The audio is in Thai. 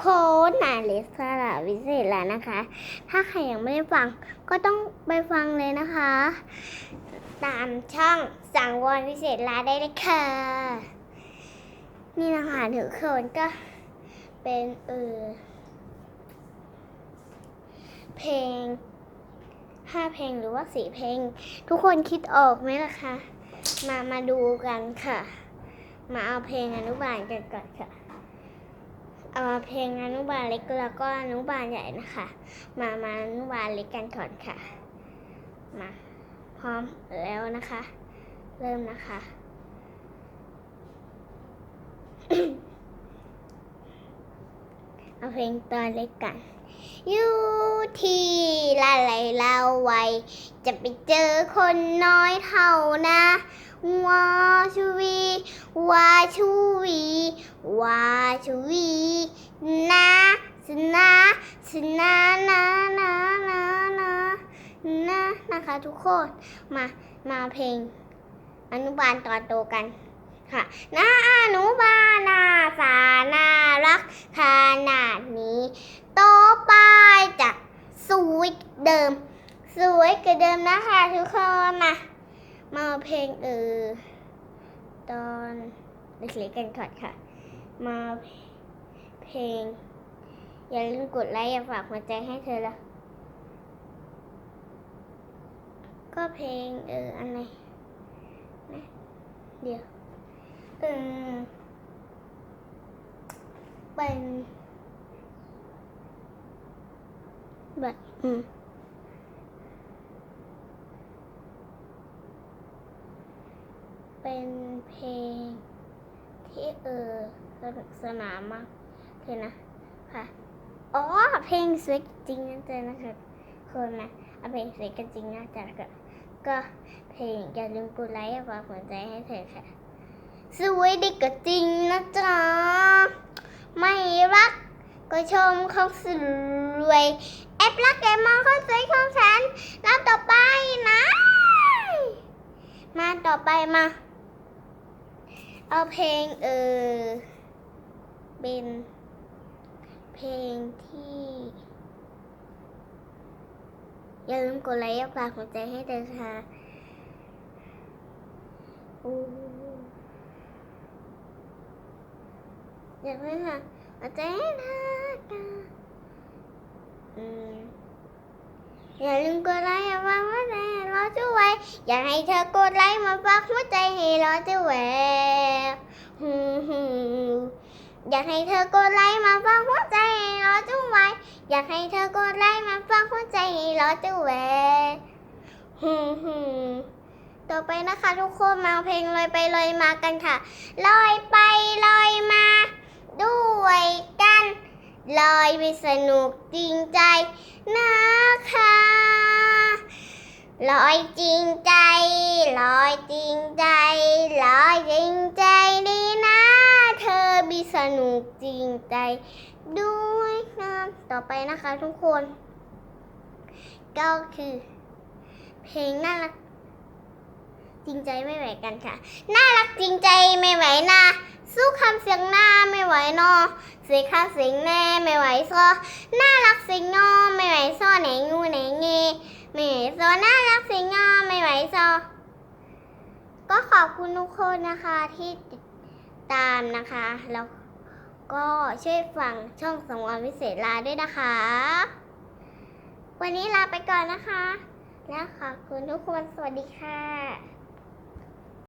โค้ดนาเลสระวิเศษแล้วนะคะ ถ้าใครยังไม่ได้ฟังก็ต้องไปฟังเลยนะคะ ตามช่องสังวรวิเศษลาได้เลยค่ะ นี่นะคะทุกคนก็เป็นเออเพลงห้าเพลงหรือว่าสี่เพลง ทุกคนคิดออกไหมล่ะคะ มามาดูกันค่ะ มาเอาเพลงอนุบาลกันก่อนค่ะ เอาเพลงอนุบาลเล็กแล้วก็อนุบาลใหญ่นะคะ มามาอนุบาลเล็กกันก่อนค่ะ มาพร้อมแล้วนะคะ เริ่มนะคะเอาเพลงตอนเล็กกันอยู่ที่ลาไหลลาวัยจะไปเจอคนน้อยเท่านะวาชูวี วาชูวีวาชูวีนะสนะสนะนะนะนะนะนะนะคะทุกคน มา มาเพลง อนุบาลตอนโตกันค่ะน้าอนุบาลนาสานารักขนาดนี้ โตไปจากสวยเดิม สวยกว่าเดิมนะคะทุกคน มา มาเพลงเออ ตอนเล็กๆกันก่อนค่ะ มาเพลง อย่าลืมกดไลค์อย่าฝากหัวใจให้เธอละก็เพลงเอออันไหนนะเดี๋ยวเออเป็นแบบอืม เป็นเพลงที่เออสนุกสนานมากเลยนะค่ะอ๋อเพลงสวยจริงนะเจอนะคะคนนะเอาเพลงสวยกันจริงนะจ๊ะก็ก็เพลงอย่าลืมกดไลค์ฝากหัวใจให้เธอค่ะสวยดีก็จริงนะจ๊ะไม่รักก็ชมเขาสวยแอบรักแอมองเขาสวยของฉันแล้วต่อไปนะ มาต่อไปมา เอาเพลงเออเป็นเพลงที่ อย่าลืมกดไลค์ฝากหัวใจให้เธอค่ะอยากเลยค่ะหัวใจให้เธอค่ะอืมอย่าลืมกดไลค์อย่าฟังหัวใจให้ร อยอยากให้เธอกดไลค์มาฝากหัวใจให้ร้อนจะแหววฮู้ฮู้อยากให้เธอกดไลค์มาฝากหัวใจให้ร้อนจะไหวอยากให้เธอกดไลค์มาฝากหัวใจให้ร้อนจะแหววฮู้ฮู้ต่อไปนะคะ ทุกคนมาเพลงลอยไปลอยมากันค่ะลอยไปลอยมา ด้วยกันลอยไปสนุกจริงใจนะคะ ลอยจริงใจลอยจริงใจลอยจริงใจดีนะ เธอมีสนุกจริงใจ ด้วยนะต่อไปนะคะทุกคน ก็คือ เพลงน่ารักจริงใจไม่ไหวกันค่ะ น่ารักจริงใจไม่ไหวนะ สู้คำเสียงหน้าไม่ไหวนอเสียค่าเสียงแน่ไม่ไหวซอน่ารักเสียงนอไม่ไหวซอไหนงูไหนเง เม่ไหวซน่ารักสิงงอไม่ไหวโซก็ขอบคุณทุกคนนะคะที่ติดตามนะคะ แล้วก็ช่วยฟังช่องสังวรวิเศษลาด้วยนะคะ วันนี้ลาไปก่อนนะคะ แล้วขอบคุณทุกคนสวัสดีค่ะ